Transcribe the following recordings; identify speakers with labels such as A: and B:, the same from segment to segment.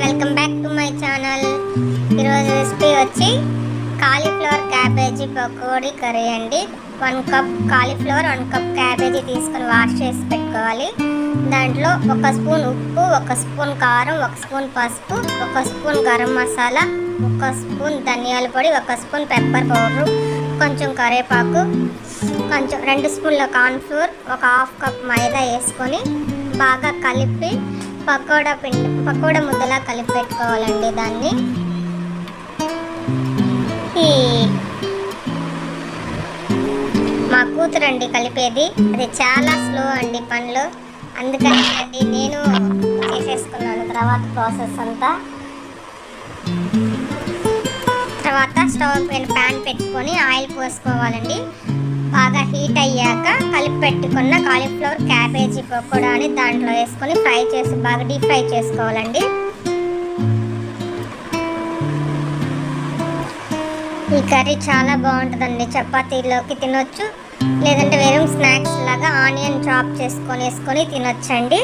A: Welcome back to my channel. ఈరోజు recipe వచ్చి cauliflower cabbage pakodi curry అండి. One cup cauliflower one cup cabbage తీసుకొని wash చేసి పెట్టుకోవాలి. దాంట్లో ఒక స్పూన్ ఉప్పు ఒక స్పూన్ కారం ఒక స్పూన్ పసుపు ఒక స్పూన్ గరం మసాలా ఒక స్పూన్ ధనియాల పొడి ఒక స్పూన్ పెప్పర్ పౌడర్ కొంచెం కరివేపాకు కొంచెం రెండు స్పూన్ల కార్న్ఫ్లోర్ ఒక హాఫ్ కప్ మైదా వేసుకొని బాగా కలిపి పకోడా పిండి పకోడా ముద్దలా కలిపి పెట్టుకోవాలండి దాన్ని. మా కూతురండి కలిపేది. అది చాలా స్లో అండి పనులు. అందుకని అండి నేను చేసేసుకున్నాను తర్వాత ప్రాసెస్ అంతా. తర్వాత స్టవ్ పైన ప్యాన్ పెట్టుకొని ఆయిల్ పోసుకోవాలండి. బాగా హీట్ అయ్యాక కలిపి పెట్టుకున్న కాలీఫ్లవర్ క్యాబేజీ పకోడాని దాంట్లో వేసుకొని ఫ్రై చేసి బాగా డీప్ ఫ్రై చేసుకోవాలండి. ఈ కర్రీ చాలా బాగుంటుందండి. చపాతీలోకి తినొచ్చు లేదంటే వేరే స్నాక్స్ లాగా ఆనియన్ చాప్ చేసుకొని వేసుకొని తినొచ్చండి.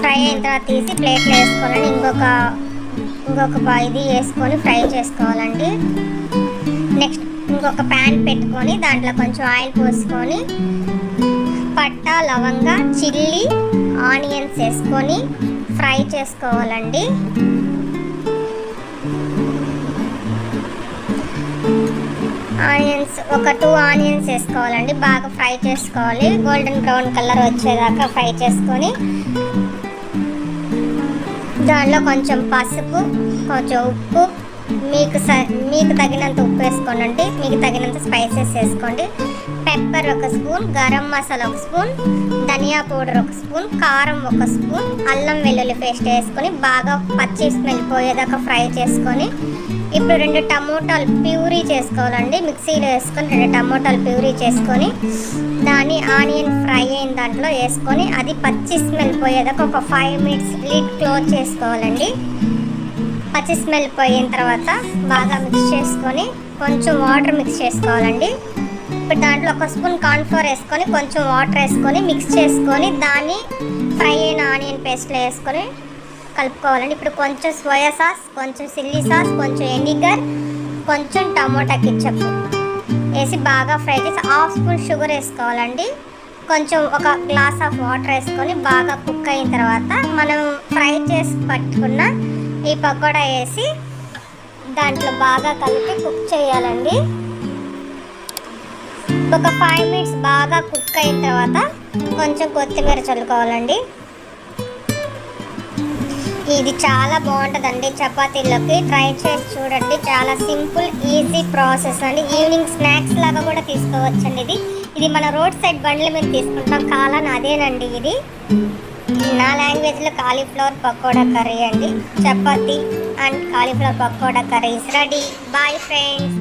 A: ఫ్రై అయిన తర్వాత తీసి ప్లేట్లో వేసుకోవాలండి ఇంకొక ఇంకొక ఇది వేసుకొని ఫ్రై చేసుకోవాలండి. నెక్స్ట్ ఇంకొక ప్యాన్ పెట్టుకొని దాంట్లో కొంచెం ఆయిల్ పోసుకొని పట్ట లవంగ చిల్లీ ఆనియన్స్ వేసుకొని ఫ్రై చేసుకోవాలండి. ఆనియన్స్ ఒక టూ ఆనియన్స్ వేసుకోవాలండి బాగా ఫ్రై చేసుకోవాలి. గోల్డెన్ బ్రౌన్ కలర్ వచ్చేదాకా ఫ్రై చేసుకొని దానిలో కొంచెం పసుపు కొంచెం ఉప్పు మీకు స మీకు తగినంత ఉప్పు వేసుకోండి మీకు తగినంత స్పైసెస్ వేసుకోండి. పెప్పర్ ఒక స్పూన్ గరం మసాలా ఒక స్పూన్ ధనియా పౌడర్ ఒక స్పూన్ కారం ఒక స్పూన్ అల్లం వెల్లుల్లి పేస్ట్ వేసుకొని బాగా పచ్చి స్మెల్ పోయేదాకా ఫ్రై చేసుకొని ఇప్పుడు రెండు టమోటాలు ప్యూరీ చేసుకోవాలండి. మిక్సీలో వేసుకొని రెండు టమోటాలు ప్యూరీ చేసుకొని దాన్ని ఆనియన్ ఫ్రై అయిన దాంట్లో వేసుకొని అది పచ్చి స్మెల్ పోయేదాకా ఒక ఫైవ్ మినిట్స్ లిడ్ క్లోజ్ చేసుకోవాలండి. పచ్చి స్మెల్ పోయిన తర్వాత బాగా మిక్స్ చేసుకొని కొంచెం వాటర్ మిక్స్ చేసుకోవాలండి. ఇప్పుడు దాంట్లో ఒక స్పూన్ కార్న్ఫ్లోర్ వేసుకొని కొంచెం వాటర్ వేసుకొని మిక్స్ చేసుకొని దాన్ని ఫ్రై అయిన ఆనియన్ పేస్ట్లో వేసుకొని కలుపుకోవాలండి. ఇప్పుడు కొంచెం సోయా సాస్ కొంచెం చిల్లీ సాస్ కొంచెం ఎనిగర్ కొంచెం టమోటా కిచ్చప్ వేసి బాగా ఫ్రై చేసి హాఫ్ స్పూన్ షుగర్ వేసుకోవాలండి. కొంచెం ఒక గ్లాస్ ఆఫ్ వాటర్ వేసుకొని బాగా కుక్ అయిన తర్వాత మనం ఫ్రై చేసి పట్టుకున్న ఈ పకోడా వేసి దాంట్లో బాగా కలిపి కుక్ చేయాలండి. ఒక ఫైవ్ మినిట్స్ బాగా కుక్ అయిన తర్వాత కొంచెం కొత్తిమీర చల్లుకోవాలండి. ఇది చాలా బాగుంటుందండి చపాతీలోకి ట్రై చేసి చూడండి. చాలా సింపుల్ ఈజీ ప్రాసెస్ అండి. ఈవినింగ్ స్నాక్స్ లాగా కూడా తీసుకోవచ్చండి ఇది. ఇది మన రోడ్ సైడ్ బండ్ల మీద తీసుకుంటాం. కాలాన్ని అదేనండి ఇది. నా లాంగ్వేజ్లో కాలీఫ్లవర్ పకోడా కర్రీ అండి. Chapati and cauliflower pakoda curry is ready bye friends